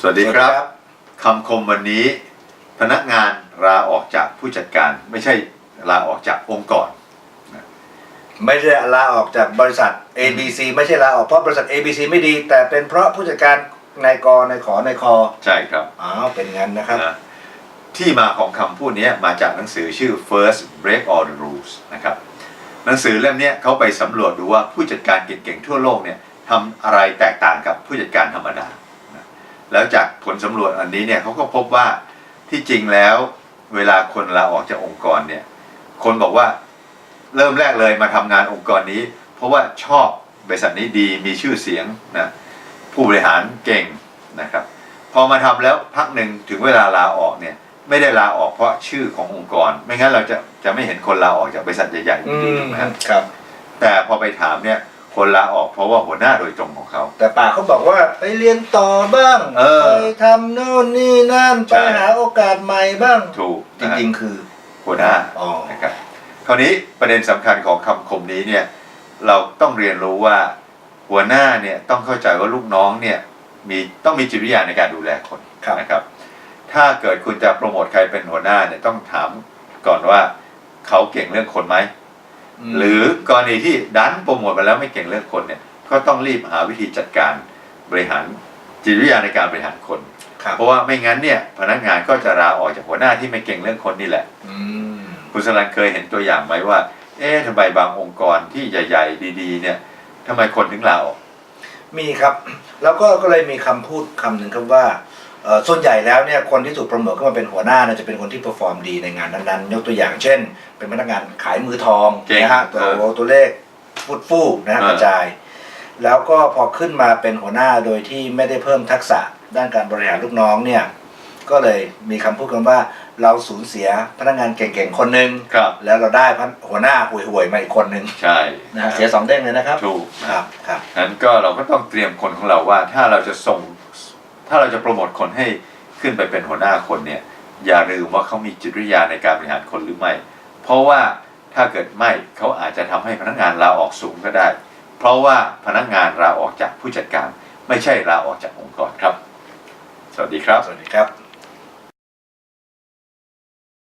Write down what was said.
สวัสดีครับคำคมวันนี้ พนักงานลาออกจากผู้จัดการ ไม่ใช่ลาออกจากองค์กร ไม่ใช่ลาออกจากบริษัท ABC ไม่ใช่ลาออกเพราะบริษัท ABC ไม่ดี แต่เป็นเพราะผู้จัดการนายกนายขอนายคอใช่ครับอ้าวเป็นงั้นนะครับ นะที่มาของคำพูดนี้มาจากหนังสือชื่อ First Break All the Rules นะครับ หนังสือเล่มเนี้ยเขาไปสำรวจดูว่าผู้จัดการเก่งๆทั่วโลกเนี่ยทำอะไรแตกต่างกับผู้จัดการธรรมดานะ แล้วจากผลสำรวจอันนี้เนี่ยเขาก็พบว่าที่จริงแล้วเวลาคนลาออกจากองค์กรเนี่ย คนบอกว่าเริ่มแรกเลยมาทำงานองค์กรนี้ เพราะว่าชอบบริษัทนี้ดีมีชื่อเสียงนะผู้บริหารเก่งนะครับ พอมาทำแล้วพักหนึ่งถึงเวลาลาออกเนี่ยไม่ได้ลาออกเพราะชื่อขององค์กร ไม่งั้นเราจะจะไม่เห็นคนลาออกจากบริษัทใหญ่ๆอืดีมๆนะฮะครับ แต่พอไปถามเนี่ย คนลาออกเพราะว่าหัวหน้าโดยตรงของเขา แต่ป่ากเขาบอกว่าไปเรียนต่อบ้างเออไปทำโน่นนี่นั่นใช่ ไปหาโอกาสใหม่บ้าง ถูกจริงๆ คือๆหัวหน้าอ๋อ นะครับคราวนี้ประเด็นสำคัญของคำคมนี้เนี่ยเราต้องเรียนรู้ว่าหัวหน้าเนี่ยต้องเข้าใจว่าลูกน้องเนี่ยมีต้องมีจิตวิทยาในการดูแลคนครับ นะครับ ถ้าเกิดคุณจะโปรโมทใครเป็นหัวหน้าเนี่ยต้องถามก่อนว่าเขาเก่งเรื่องคนไหมม หรือกรณีที่ดันโปรโมทไปแล้วไม่เก่งเรื่องคนเนี่ย ก็ต้องรีบหาวิธีจัดการบริหารจิตวิทยาในการบริหารคนครับเพราะว่าไม่งั้นเนี่ยพนักงานก็จะลาออกจากหัวหน้าที่ไม่เก่งเรื่องคนนี่แหละอืมคุณสลันเคยเห็นตัวอย่างไหมว่า เอ๊ะทำไมบางองค์กรที่ใหญ่ ๆ ดีๆ เนี่ยทำไมคนถึงลาออก มีครับ แล้วก็ก็เลยมีคำพูดคำหนึ่งครับว่าเอ่อ ส่วนใหญ่แล้วเนี่ยคนที่ถูกโปรโมทขึ้นมาเป็นหัวหน้าเนี่ยจะเป็นคนที่เปอร์ฟอร์มดีในงานนั้นๆ ยกตัวอย่างเช่น เป็นพนักงานขายมือทองเก่งนะฮะตัวเออ ตัวเลขฟุดฟู่นะฮะเออ กระจาย แล้วก็พอขึ้นมาเป็นหัวหน้าโดยที่ไม่ได้เพิ่มทักษะด้านการบริหารลูกน้องเนี่ยก็เลยมีคำพูดกันว่าเราสูญเสียพนักงานเก่งๆคนหนึ่งครับ แล้วเราได้พนักหัวหน้าห่วยๆมาอีกคนหนึ่งใช่นะฮะเสียสองเด้งเลยนะครับถูกครับครับ นั้นก็เราก็ต้องเตรียมคนของเราว่าถ้าเราจะส่ง ถ้าเราจะโปรโมทคนให้ขึ้นไปเป็นหัวหน้าคนเนี่ยอย่าลืมว่าเขามีจิตวิทยาในการบริหารคนหรือไม่ เพราะว่าถ้าเกิดไม่เขาอาจจะทำให้พนักงานลาออกสูงก็ได้ เพราะว่าพนักงานลาออกจากผู้จัดการ ไม่ใช่ลาออกจากองค์กรครับ สวัสดีครับ สวัสดีครับ